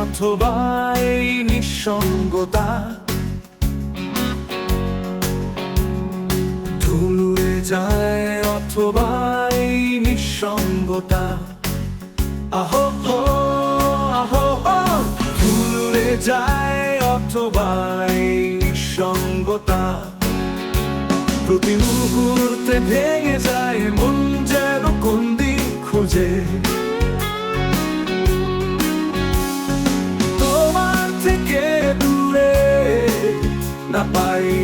অথবা এই নিঃসঙ্গতা ধুলুয়ে যায় অথবা এই নিঃসঙ্গতা। আহো আহো ধুলুয়ে যায় অথবা এই নিঃসঙ্গতা। প্রতি মুহূর্তে ভেঙে যায় মন যেন কোন na paz.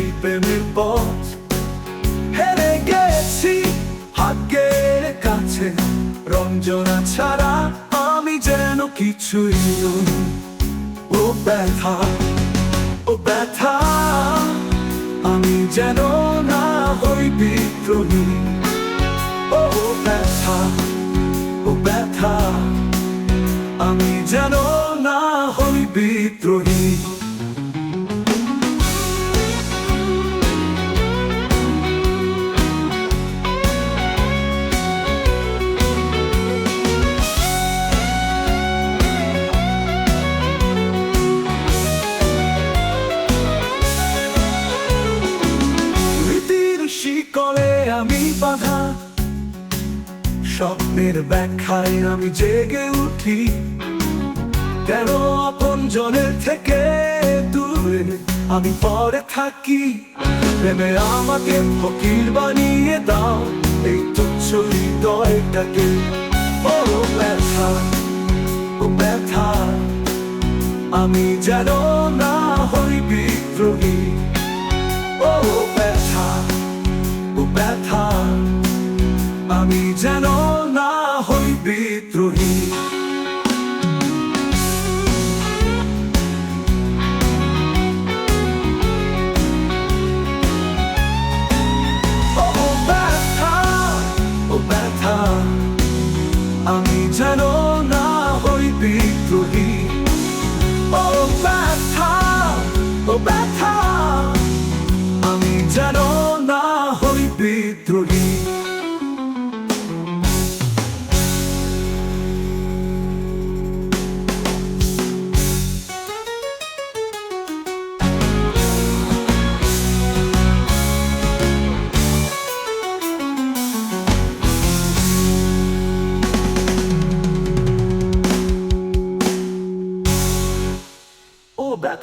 সেই প্রেমের পথ হেরে গেছি ভাগ্যের কাছে। রঞ্জনা ছাড়া আমি যেন কিছুই নই। ও ব্যথা ও ব্যথা, আমি যেন না হই বিদ্রোহী। ও ব্যথা ও ব্যথা, আমি যেন না হই বিদ্রোহী। স্বপ্নের ব্যাখ্যায় আমি জেগে উঠি। কেন আপন জনের থেকে দূরে আমি পরে থাকি। প্রেমে আমাকে ফকির বানিয়ে দাও, এই তুচ্ছ হৃদয়টাকে। ও ব্যথা ও ব্যথা, আমি যেন না হই বিদ্রোহী। যেন না হই বিদ্রোহী ও ব্যথা ও ব্যথা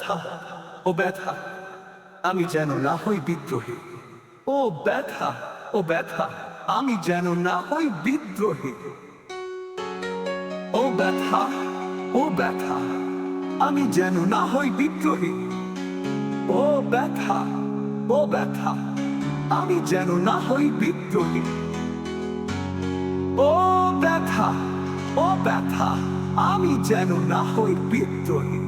ব্যথা, ও ব্যথা, আমি যেন না হই বিদ্রোহী। ও ব্যথা ও ব্যথা, আমি যেন না হই বিদ্রোহী। ও ব্যথা ও ব্যথা, আমি যেন না হই বিদ্রোহী। ও ব্যথা ও ব্যথা, আমি যেন না হই বিদ্রোহী। ও ব্যথা ও ব্যথা, আমি যেন না হই বিদ্রোহী।